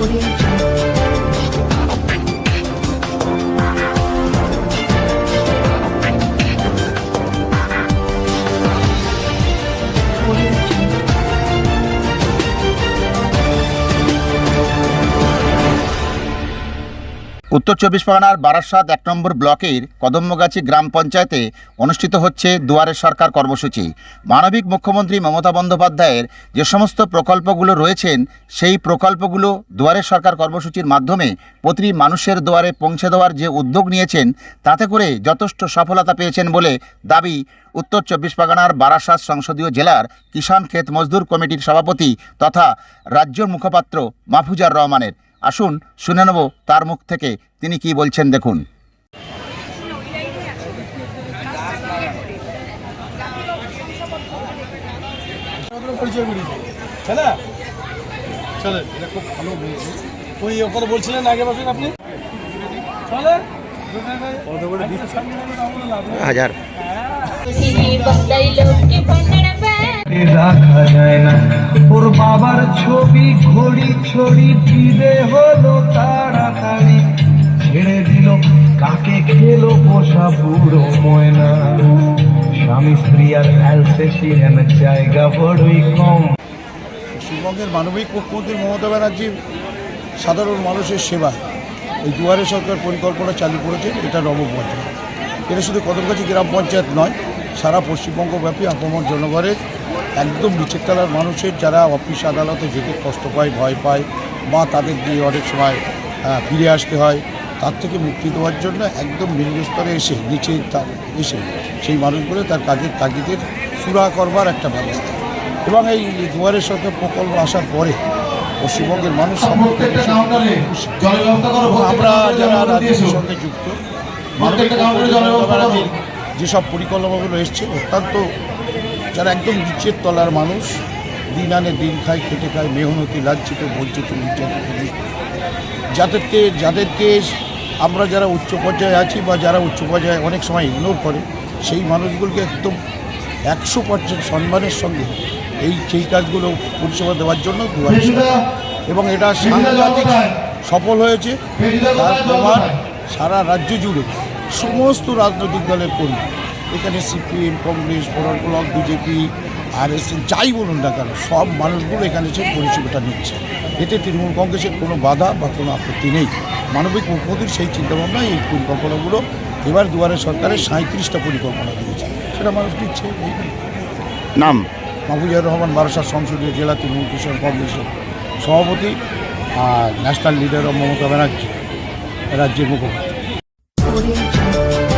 我的。উত্তর চব্বিশ পরগনার বারাসাত এক নম্বর ব্লকের কদম্বগাছি গ্রাম পঞ্চায়েতে অনুষ্ঠিত হচ্ছে দুয়ারে সরকার কর্মসূচি। মানবিক মুখ্যমন্ত্রী মমতা বন্দ্যোপাধ্যায়ের যে সমস্ত প্রকল্পগুলো রয়েছেন, সেই প্রকল্পগুলো দুয়ারে সরকার কর্মসূচির মাধ্যমে প্রতিটি মানুষের দুয়ারে পৌঁছে দেওয়ার যে উদ্যোগ নিয়েছেন, তাতে করে যথেষ্ট সফলতা পেয়েছেন বলে দাবি উত্তর চব্বিশ পরগনার বারাসাত সংসদীয় জেলার কিষাণ ক্ষেত মজদুর কমিটির সভাপতি তথা রাজ্যর মুখপাত্র মাহফুজার রহমানের। আসুন শুনে নেব তার মুখ থেকে তিনি কি বলছেন দেখুন। আপনার পরিচয় করিয়েছে তাই না? চলেন এটা খুব ভালো বলছে ওই ওখানে বলছিলেন আগে বসেন আপনি। চলেন হাজার। রাখা যায় না। ওর বাবার ছবি, ঘড়ি ছড়ি ফিরে হলো তাড়াতাড়ি। ছেড়ে দিল, কাকে খেলো পোষা বুড়ো ময়না। স্বামী স্ত্রী আর অ্যালসেশিয়ান জায়গা বড়ই কম। পশ্চিমবঙ্গের মানবিক মুখ্যমন্ত্রী মমতা ব্যানার্জির সাধারণ মানুষের সেবা। এই দুয়ারে সরকার পরিকল্পনা চালু করেছেন, এটা নবপঞ্চায়েত এটা শুধু কদমগাছি গ্রাম পঞ্চায়েত নয়, সারা পশ্চিমবঙ্গব্যাপী আক্রমণ জনগণের একদম নিচের তলার মানুষের যারা অফিস আদালতে যেতে কষ্ট পায় ভয় পায় বা তাদের দিয়ে অনেক সময় ফিরে আসতে হয় তার থেকে মুক্তি দেওয়ার জন্য একদম নিম্ন স্তরে এসে নিচে এসে সেই মানুষগুলো তার কাজের তাগিদের সুরা করবার একটা ব্যবস্থা। এবং এই দুয়ারের সাথে প্রকল্প আসার পরে পশ্চিমবঙ্গের মানুষ আমরা যারা রাজনীতির সঙ্গে যুক্ত যেসব পরিকল্পনাগুলো এসছে অত্যন্ত যারা একদম নিচের তলার মানুষ দিন আনে দিন খায়, খেটে খায়, মেহনতি লাঞ্ছিত বঞ্চিত, নির্যাতিত যাদেরকে যাদেরকে আমরা যারা উচ্চ পর্যায়ে আছি বা যারা উচ্চ পর্যায়ে অনেক সময় ইগনোর করে, সেই মানুষগুলোকে একদম একশো পার্সেন্ট সম্মানের সঙ্গে এই, সেই কাজগুলো পরিষেবা দেওয়ার জন্য এবং এটা সাংঘাতিক সফল হয়েছে। তার প্রমাণ সারা রাজ্য জুড়ে সমস্ত রাজনৈতিক দলের কর্মী এখানে CPM Congress forward bloc BJP আর এস যাই বলুন না কেন সব মানুষগুলো এখানে এসে পরিষেবাটা নিচ্ছে। এতে তৃণমূল কংগ্রেসের কোনো বাধা বা কোনো আপত্তি নেই। মানবিক মুখ্যমন্ত্রীর সেই চিন্তাভাবনা এই পরিকল্পনাগুলো এবার দুয়ারে সরকারের সাঁত্রিশটা পরিকল্পনা দিয়েছে। সেটা মানুষ দিচ্ছে নাম? মাহবুজুর রহমান বারাসাত সংসদীয় জেলা তৃণমূল কিশোর কংগ্রেসের সভাপতি আর ন্যাশনাল লিডার মমতা ব্যানার্জি রাজ্যের Jungle.